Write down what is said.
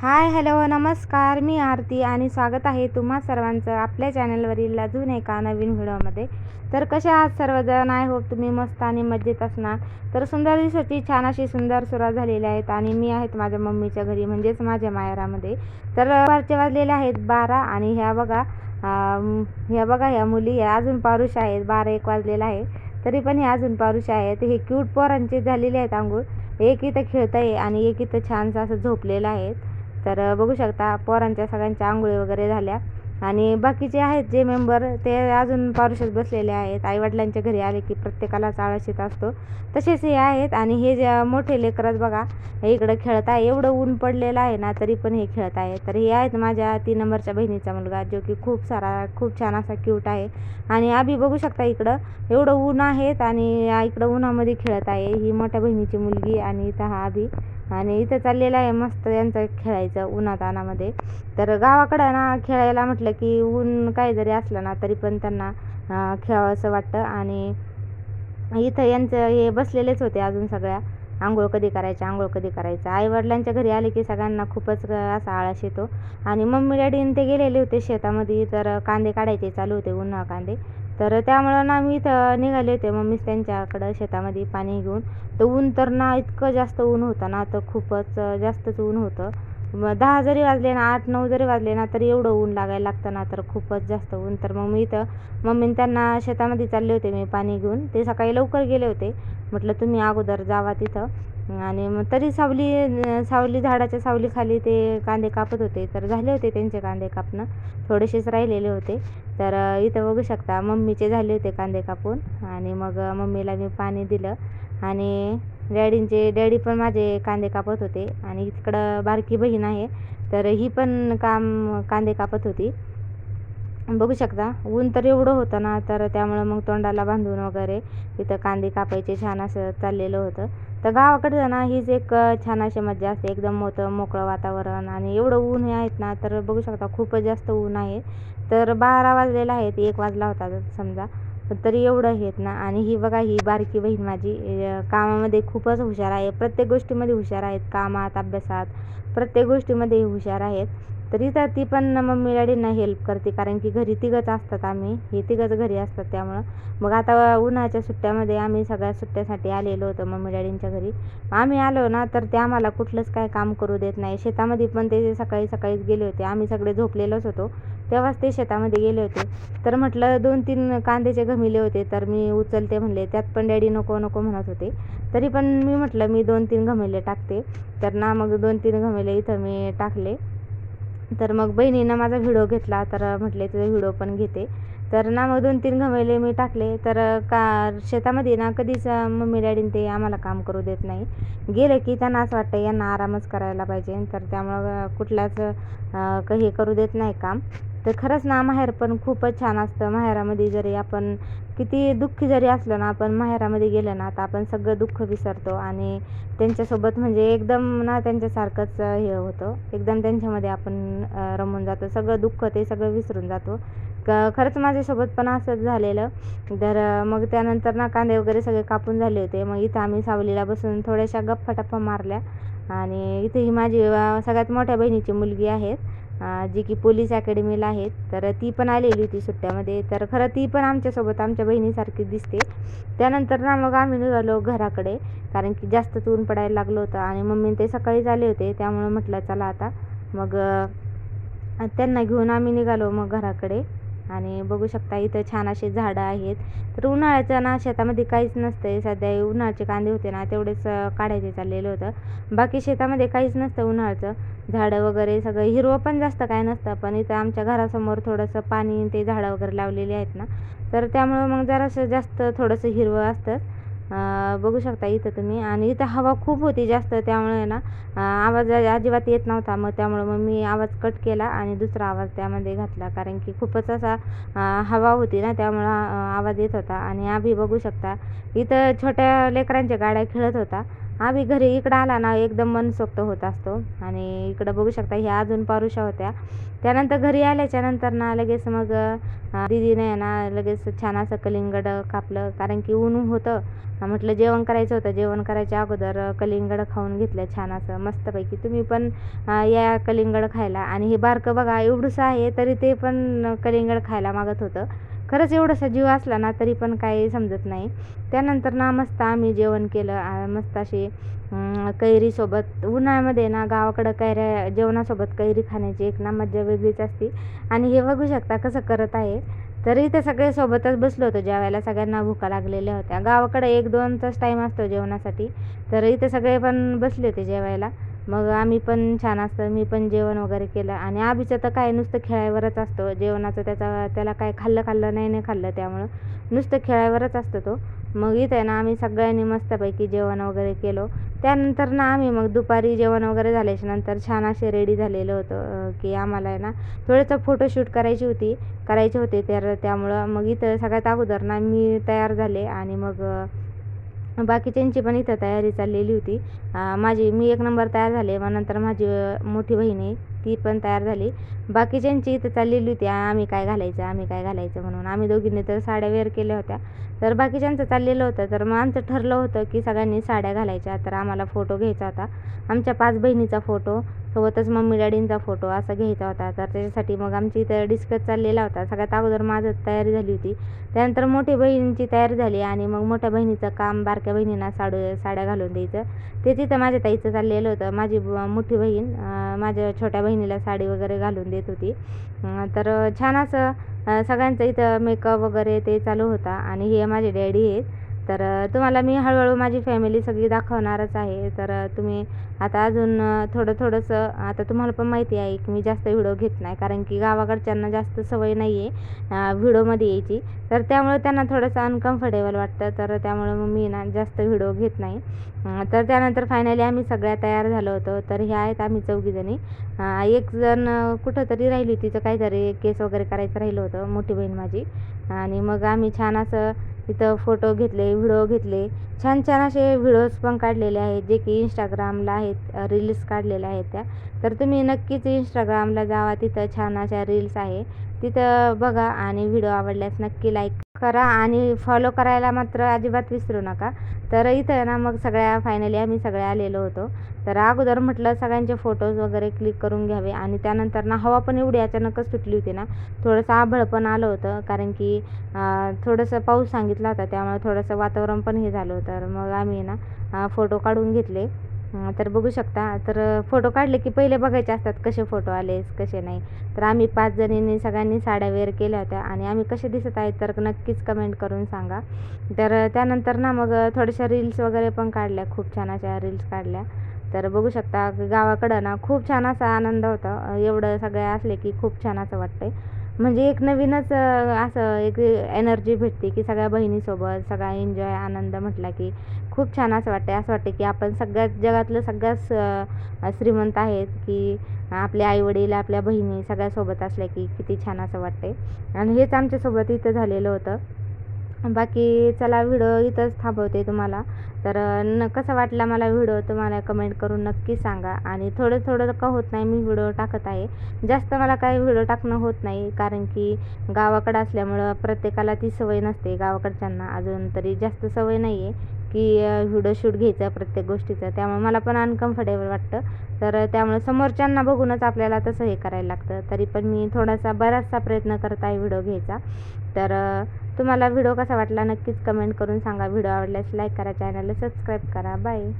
Hi hello नमस्कार. मी आरती आणि स्वागत आहे तुम्हा सर्वांचं आपल्या चॅनलवरील अजून एका नवीन व्हिडिओमध्ये. तर कसे आहात सर्वजण? आय होप तुम्ही मस्त आणि मजेत असणार. तर सुंदर दिवसाची छान अशी सुंदर सुरुवात झालेली आहेत आणि मी आहेत माझ्या मम्मीच्या घरी म्हणजेच माझ्या मायरामध्ये तर वरचे वाजलेले आहेत बारा आणि ह्या बघा ह्या बघा ह्या मुली ह्या अजून पारुष आहेत. बारा एक वाजलेला आहे. तरी पण हे अजून पारुष आहेत. हे क्यूट पोरांचे झालेले आहेत आंघोळ. एक इथं खेळत आहे आणि एक इथं छानसं असं झोपलेलं आहे तर बघू शकता पोरांच्या सगळ्यांच्या आंघोळी वगैरे झाल्या. आणि बाकीचे आहेत जे मेंबर ते अजून पारुषात बसलेले आहेत. आईवडिलांच्या घरी आले की प्रत्येकालाच आळस येत असतो. तसेच हे आहेत आणि हे जे मोठे लेकरच बघा हे इकडं खेळत आहे. एवढं ऊन पडलेलं आहे ना तरी पण हे खेळत आहे. तर हे आहेत माझ्या तीन नंबरच्या बहिणीचा मुलगा जो की खूप सारा खूप छान असा क्यूट आहे. आणि आभी बघू शकता इकडं एवढं ऊन आहेत आणि इकडं उन्हामध्ये खेळत आहे. ही मोठ्या बहिणीची मुलगी आणि इथं हा आभी. आणि इथं चाललेलं आहे मस्त यांचं खेळायचं उन्हातानामध्ये. तर गावाकडं ना खेळायला म्हटलं की ऊन काय जरी असलं ना तरी पण त्यांना खेळावं खेळावंसं वाटतं. आणि इथं यांचं हे बसलेलेच होते अजून सगळ्या. आंघोळ कधी करायचं आंघोळ कधी करायचं. आईवडिलांच्या घरी आले की सगळ्यांना खूपच असा आळस येतो. आणि मम्मी डॅडीने ते गेलेले होते शेतामध्ये तर कांदे काढायचे चालू होते उन्हा कांदे. तर त्यामुळं ना मी इथं निघाले होते. मम्मीच त्यांच्याकडं शेतामध्ये पाणी घेऊन. तर ऊन तर ना इतकं जास्त ऊन होतं ना तर खूपच जास्तच ऊन होतं. मग दहा जरी वाजले ना आठ नऊ जरी वाजले ना तरी एवढं ऊन लागायला लागतं ना तर खूपच जास्त ऊन. तर मग मी इथं मम्मीने त्यांना शेतामध्ये चालले होते मी पाणी घेऊन. ते सकाळी लवकर गेले होते. म्हटलं तुम्ही अगोदर जावा तिथं. आणि मग तरी सावली सावली झाडाच्या सावलीखाली ते कांदे कापत होते. तर झाले होते त्यांचे कांदे कापणं. थोडेसेच राहिलेले होते. तर इथं बघू शकता मम्मीचे झाले होते कांदे कापून. आणि मग मम्मीला मी पाणी दिलं. आणि डॅडींचे डॅडी पण माझे कांदे कापत होते. आणि इकडं बारकी बहीण आहे. तर ही पण काम कांदे कापत होती. बघू शकता ऊन तर एवढं होतं ना तर त्यामुळं मग तोंडाला बांधून वगैरे इथं कांदे कापायचे छान असं चाललेलं होतं. तर गावाकडे ना हीच एक छान अशी मजा असते. एकदम मोठं मोकळं वातावरण आणि एवढं ऊन हे आहेत ना तर बघू शकता खूपच जास्त ऊन आहे. तर बारा वाजलेला आहेत एक वाजला होता समजा. पण तरी एवढं आहेत ना. आणि ही बघा ही बारकी बहीण माझी कामामध्ये खूपच हुशार आहे. प्रत्येक गोष्टीमध्ये हुशार आहेत. कामात अभ्यासात प्रत्येक गोष्टीमध्ये हुशार आहेत. तरी तर ती पण मम्मी डॅडींना हेल्प करते कारण की घरी तिघंच असतात आम्ही. हे तिघंच घरी असतात त्यामुळं. मग आता उन्हाळ्याच्या सुट्ट्यामध्ये आम्ही सगळ्या सुट्ट्यासाठी आलेलो होतो मम्मी डॅडींच्या घरी. आम्ही आलो ना तर ते आम्हाला कुठलंच काय काम करू देत नाही. शेतामध्ये पण ते सकाळी सकाळीच गेले होते. आम्ही सगळे झोपलेलोच होतो. तेव्हाच ते शेतामध्ये गेले होते. तर म्हटलं दोन तीन कांद्याचे घमिले होते तर मी उचलते म्हणले. त्यात पण डॅडी नको नको म्हणत होते. तरी पण मी म्हटलं मी दोन तीन घमेले टाकते. तर ना मग दोन तीन घमेले इथं मी टाकले. तर मग बहिणीनं माझा व्हिडिओ घेतला तर म्हटले तुझा व्हिडिओ पण घेते. तर ना मग दोन तीन घमेले मी टाकले. तर का शेतामध्ये ना कधीच मम्मी डॅडीन ते आम्हाला काम करू देत नाही. गेले की त्यांना असं वाटतं यांना आरामच करायला पाहिजे. तर त्यामुळं कुठल्याच हे करू देत नाही काम. तर खरंच ना माहेर पण खूपच छान असतं. माहेरामध्ये जरी आपण किती दुःखी जरी असलो ना आपण माहेरामध्ये गेलं ना तर आपण सगळं दुःख विसरतो आणि त्यांच्यासोबत म्हणजे एकदम ना त्यांच्यासारखंच हे होतं. एकदम त्यांच्यामध्ये आपण रमून जातो. सगळं दुःख ते सगळं विसरून जातो. क खरंच माझ्यासोबत पण असंच झालेलं. तर मग त्यानंतर ना कांदे वगैरे सगळे कापून झाले होते. मग इथं आम्ही सावलीला बसून थोड्याशा गप्पा टप्पा मारल्या. आणि इथे ही माझी सगळ्यात मोठ्या बहिणीची मुलगी आहे. जी की पोलीस अकॅडमीला आहेत तर ती पण आलेली होती सुट्ट्यामध्ये. तर खरं ती पण आमच्यासोबत आमच्या बहिणीसारखी दिसते. त्यानंतर ना मग आम्ही निघालो घराकडे कारण की जास्तच ऊन पडायला लागलं होतं आणि मम्मी ते सकाळीच आले होते त्यामुळं म्हटलं चला आता. मग त्यांना घेऊन आम्ही निघालो मग घराकडे. आणि बघू शकता इथं छान असे झाडं आहेत. तर उन्हाळ्याचं ना शेतामध्ये काहीच नसतं सध्या उन्हाळ्याचे कांदे होते ना तेवढेच काढायचे चाललेलं होतं. बाकी शेतामध्ये काहीच नसतं उन्हाळ्याचं. झाडं वगैरे सगळं हिरवं पण जास्त काय नसतं पण इथं आमच्या घरासमोर थोडंसं पाणी ते झाडं वगैरे लावलेली आहेत ना. तर त्यामुळं मग जरासं जास्त थोडंसं हिरवं असतं. बघू शकता इथं तुम्ही. आणि इथं हवा खूप होती जास्त त्यामुळे ना आवाज अजिबात येत नव्हता. मग त्यामुळं मग मी आवाज कट केला आणि दुसरा आवाज त्यामध्ये घातला. कारण की खूपच असा हवा होती ना त्यामुळं आवाज येत होता. आणि आम्ही बघू शकता इथं छोट्या लेकरांच्या गाड्या खेळत होता. आम्ही घरी इकडं आला ना एकदम मनसोक्त होत असतो. आणि इकडं बघू शकता ह्या अजून पारुषा होत्या. त्यानंतर घरी आल्याच्यानंतर ना लगेच मग दीदीने ना लगेच छान असं कलिंगड कापलं. कारण की ऊन होतं. म्हटलं जेवण करायचं होतं. जेवण करायच्या अगोदर कलिंगड खाऊन घेतलं छान असं मस्तपैकी. तुम्ही पण या कलिंगड खायला. आणि हे बारकं बघा एवढंसं आहे तरी ते पण कलिंगड खायला मागत होतं. खरंच एवढं जीव असला ना तरी पण काही समजत नाही. त्यानंतर ना मस्त आम्ही जेवण केलं मस्त असे कैरीसोबत. उन्हाळ्यामध्ये ना गावाकडं कैऱ्या जेवणासोबत कैरी खाण्याची एक ना मज्जा वेगळीच असते. आणि हे बघू शकता कसं करत आहे. तरी ते सगळे सोबतच बसलो होतो जेवायला. सगळ्यांना भुका लागलेल्या होत्या. गावाकडे एक दोन तास टाईम असतो जेवणासाठी. तर इथे सगळे पण बसले होते जेवायला. मग आम्ही पण छान असतं मी पण जेवण वगैरे केलं. आणि आबीचं तर काय नुसतं खेळायवरच असतं जेवणाचं त्याचा त्याला काय खाल्लं खाल्लं नाही नाही खाल्लं त्यामुळं. नुसतं खेळायवरच असतो तो. मग इथे आहे ना आम्ही सगळ्यांनी मस्तपैकी जेवण वगैरे केलो. त्यानंतर ना आम्ही मग दुपारी जेवण वगैरे झाल्याच्यानंतर छान असे रेडी झालेलं होतं की आम्हाला आहे ना थोडंसं फोटोशूट करायची होती करायचे होते तर त्यामुळं मग इथं सगळ्यात अगोदर ना मी तयार झाले आणि मग बाकीच्यांची पण इथं तयारी चाललेली होती. माझी मी एक नंबर तयार झाले मग नंतर माझी मोठी बहीण आहे ती पण तयार झाली. बाकीच्यांची इथं चाललेली होती आम्ही काय घालायचं आम्ही काय घालायचं म्हणून. आम्ही दोघींनी तर साड्या वेअर केल्या होत्या. तर बाकीच्यांचं चाललेलं होतं तर मग आमचं ठरलं होतं की सगळ्यांनी साड्या घालायच्या. तर आम्हाला फोटो घ्यायचा होता. आमच्या पाच बहिणीचा फोटो सोबतच मम्मी डॅडींचा फोटो असा घ्यायचा होता. तर त्याच्यासाठी मग आमची इथं डिस्कस चाललेला होता. सगळ्यात अगोदर माझं तयारी झाली होती. त्यानंतर मोठी बहिणींची तयारी झाली आणि मग मोठ्या बहिणीचं काम बारक्या बहिणींना साडू साड्या घालून द्यायचं. ते तिथं माझ्या ताईचं चाललेलं होतं. माझी मोठी बहीण माझ्या छोट्या बहिणीला साडी वगैरे घालून देत होती. तर छान असं सगळ्यांचं इथं मेकअप वगैरे ते चालू होता. आणि हे माझे डॅडी आहेत. तर तुम्हाला मी हळूहळू माझी फॅमिली सगळी दाखवणारच आहे. तर तुम्ही आता अजून थोडं थोडंसं आता तुम्हाला पण माहिती आहे की मी जास्त व्हिडिओ घेत नाही. कारण की गावाकडच्यांना जास्त सवय नाही आहे व्हिडिओमध्ये यायची. तर त्यामुळे त्यांना थोडंसं अनकम्फर्टेबल वाटतं. तर त्यामुळं मग मी ना जास्त व्हिडिओ घेत नाही. तर त्यानंतर फायनली आम्ही सगळ्या तयार झालो होतो. तर ह्या आहेत आम्ही चौघीजणी. एक जण कुठंतरी राहिली तिचं काहीतरी केस वगैरे करायचं राहिलं होतं. मोठी बहीण माझी. आणि मग आम्ही छान असं तिथं फोटो घेतले व्हिडिओ घेतले. छान छान असे व्हिडिओज पण काढलेले आहेत जे की इंस्टाग्रामला आहेत रील्स काढलेल्या आहेत त्या. तर तुम्ही नक्कीच इंस्टाग्रामला जावा तिथं छान अशा रील्स आहे. तिथं बघा आणि व्हिडिओ आवडल्यास नक्की लाईक करा आणि फॉलो करायला मात्र अजिबात विसरू नका. तर इथं ना मग सगळ्या फायनली आम्ही सगळ्या आलेलो होतो. तर अगोदर म्हटलं सगळ्यांचे फोटोज वगैरे क्लिक करून घ्यावे आणि त्यानंतर ना हवा पण एवढी अचानकच सुटली होती ना थोडंसं आभळ पण आलं होतं. कारण की थोडंसं पाऊस सांगितला होता त्यामुळे थोडंसं वातावरण पण हे झालं होतं. तर मग आम्ही ना फोटो काढून घेतले. तर बघू शकता. तर फोटो काढले की पहिले बघायचे असतात कसे फोटो आले कसे नाही. तर आम्ही पाच जणींनी सगळ्यांनी साड्या वेअर केल्या होत्या आणि आम्ही कसे दिसत आहेत तर नक्कीच कमेंट करून सांगा. तर त्यानंतर ना मग थोड्याशा रील्स वगैरे पण काढल्या खूप छान अशा रील्स काढल्या. तर बघू शकता गावाकडं ना खूप छान असा आनंद होता. एवढं सगळे असले की खूप छान असं वाटतंय. म्हणजे एक नवीनच असं एक एनर्जी भेटते की सगळ्या बहिणीसोबत सगळा एन्जॉय आनंद म्हटला की खूप छान असं वाटते असं वाटते की आपण सगळ्यात जगातलं सगळ्यात श्रीमंत आहेत की आपले आईवडील आपल्या बहिणी सगळ्यासोबत असल्या की किती छान असं वाटते आणि हेच आमच्यासोबत इथं झालेलं होतं. बाकी चला व्हिडिओ इथंच थांबवते तुम्हाला. तर न कसा वाटला मला व्हिडिओ तुम्हाला कमेंट करून नक्की सांगा. आणि थोडं थोडं का होत नाही मी व्हिडिओ टाकत आहे. जास्त मला काही व्हिडिओ टाकणं होत नाही कारण की गावाकडं असल्यामुळं प्रत्येकाला ती सवय नसते गावाकडच्यांना. अजून तरी जास्त सवय नाही आहे की व्हिडिओ शूट घ्यायचा प्रत्येक गोष्टीचा. त्यामुळे मला पण अनकम्फर्टेबल वाटतं. तर त्यामुळे समोरच्यांना बघूनच आपल्याला तसं हे करायला लागतं. तरी पण मी थोडासा बराचसा प्रयत्न करत आहे व्हिडिओ घ्यायचा. तर तुम्हाला व्हिडिओ कसा वाटला नक्कीच कमेंट करून सांगा. व्हिडिओ आवडल्यास लाईक करा चॅनलला सबस्क्राईब करा. बाय.